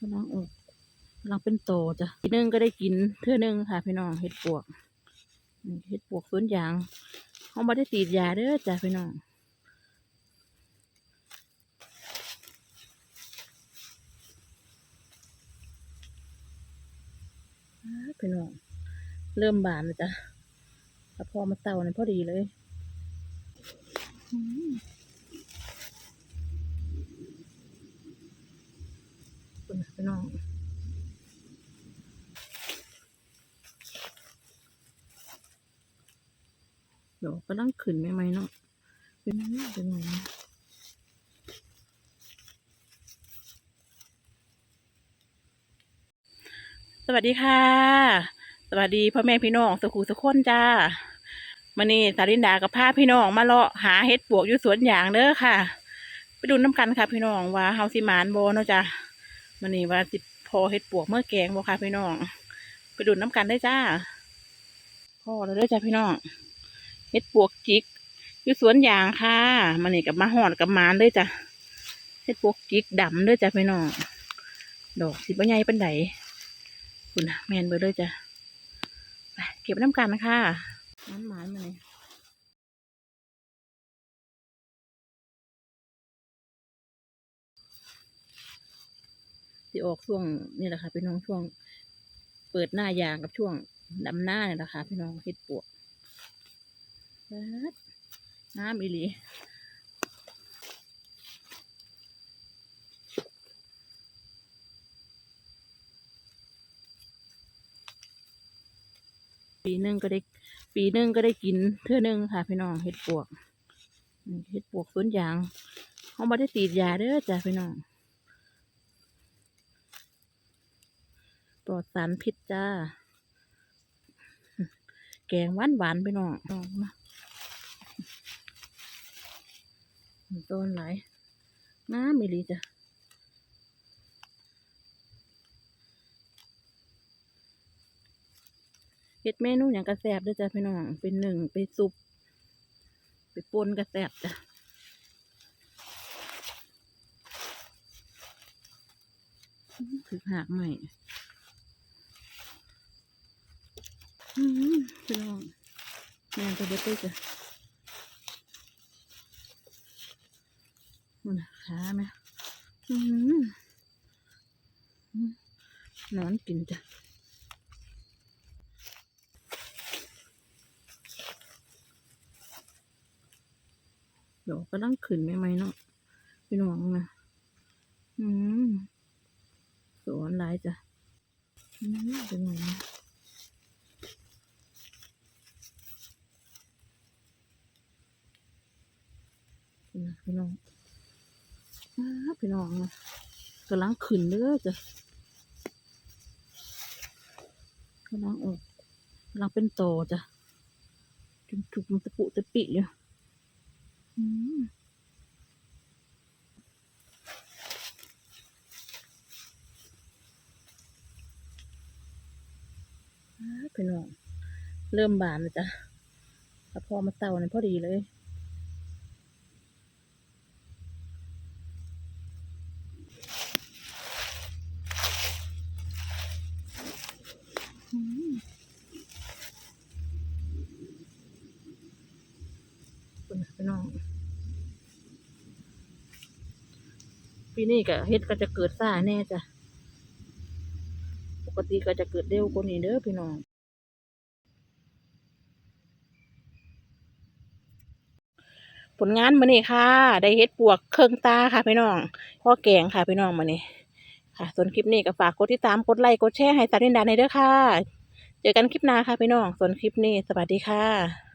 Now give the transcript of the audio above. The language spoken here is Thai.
กำลังออกกำลังเป็นโตจ้ะทีนึงก็ได้กินเทื่อนึงค่ะ พี่น้องเห็ดปวกเห็ดปวกสวนยางเขาไม่ได้ตีดยาเด้อจ้ะพี่น้องพี่น้อง เริ่มบานแล้วจ้ะพอมาเต่าเนี่ยพอดีเลย คุณพี่น้องเดี๋ยวก็ต้องขึ้นไหมๆเนาะเป็นไงเป็นไงสวัสดีค่ะ สวัสดีพ่อแม่พี่น้องสุขุสุขคนจ้ามานี่สารินดากับพาพี่น้องมาเลาะหาเห็ดปวกอยู่สวนยางเด้อค่ะ ไปดูน้ำกันค่ะพี่น้องว่าเฮาสิมานโบเนาะจ้า มานี่ว่าสิพอเห็ดปวกเมื่อแกงบ่ค่ะพี่น้อง ไปดูน้ำกันได้จ้าพ่อเลยเด้จ้าพี่น้องเฮ็ดปวกจิกอยู่สวนยางค่ะมันนี่กับมาหอดกับมานเลยจ้ะเฮ็ดปวกจิกดำเลยจ้ะพี่น้องดอกสิบใหญ่ปันไดคุณน่ะแมนเบอร์เลยจ้ะไปเก็บน้ำกันนะคะน้ำหมานมาเลย สิออกช่วงนี่แหละค่ะพี่น้องช่วง เปิดหน้ายางกับช่วงดำหน้าเนี่ยแหละค่ะพี่น้องเฮ็ดปวกน้ำอีหลีปีหนึ่งก็ได้ปีหนึ่งก็ได้กินเทื่อหนึงค่ะ พี่น้องเห็ดปวกเห็ดปวกสวนยางเขาไม่ได้ตีดยาเด้อจ้ะพี่น้อง ลอดสารพิษจ้า แกงหวานหวานๆพี่น้องลองมาต้นไหลน้ำมิลีจ้ะเฮ็ดเมนูอย่างกระแสบด้วยจ้ะพี่น้อง เป็นหนึ่งไปซุป ไปปนกระแสบจ้ะอื้อถึกหักใหม่อื้อ พี่น้องแม่นจะบิดเลยจ้ะมันขาไหมอืมอืมนอนกินจ้ะเดี๋ยวก็ต้องขึ้นไหมเนาะพี่น้องนะอืมสวนหลายจ้ะอืมเป็นไงนะ น้องพี่น้องพี่น้องนะกำลังขึ้นเด้อจ้ะกำลังออกกำลังเป็นโตจ้ะจุกจุกมันตะปุตะปิอยู่อือ้าพี่น้องเริ่มบานแล้วจ้ะถ้าพอมาเต่าเนี่ยพอดีเลย อืมคุณน่ะพี่น้อง ปีนี้ก็เฮ็ดก็จะเกิดซ่าแน่จ้ะ ปกติก็จะเกิดเร็วกว่านี้เด้อพี่น้องผลงานมื้อนี้ค่ะ ได้เฮ็ดปวกเครื่องตาค่ะพี่น้องพ่อแกงค่ะพี่น้องมื้อนี้ค่ะ ส่วนคลิปนี้ก็ฝากกดติดตามกดไลค์กดแชร์ให้สารินดาในเด้อค่ะ เจอกันคลิปหน้าค่ะพี่น้อง ส่วนคลิปนี้สวัสดีค่ะ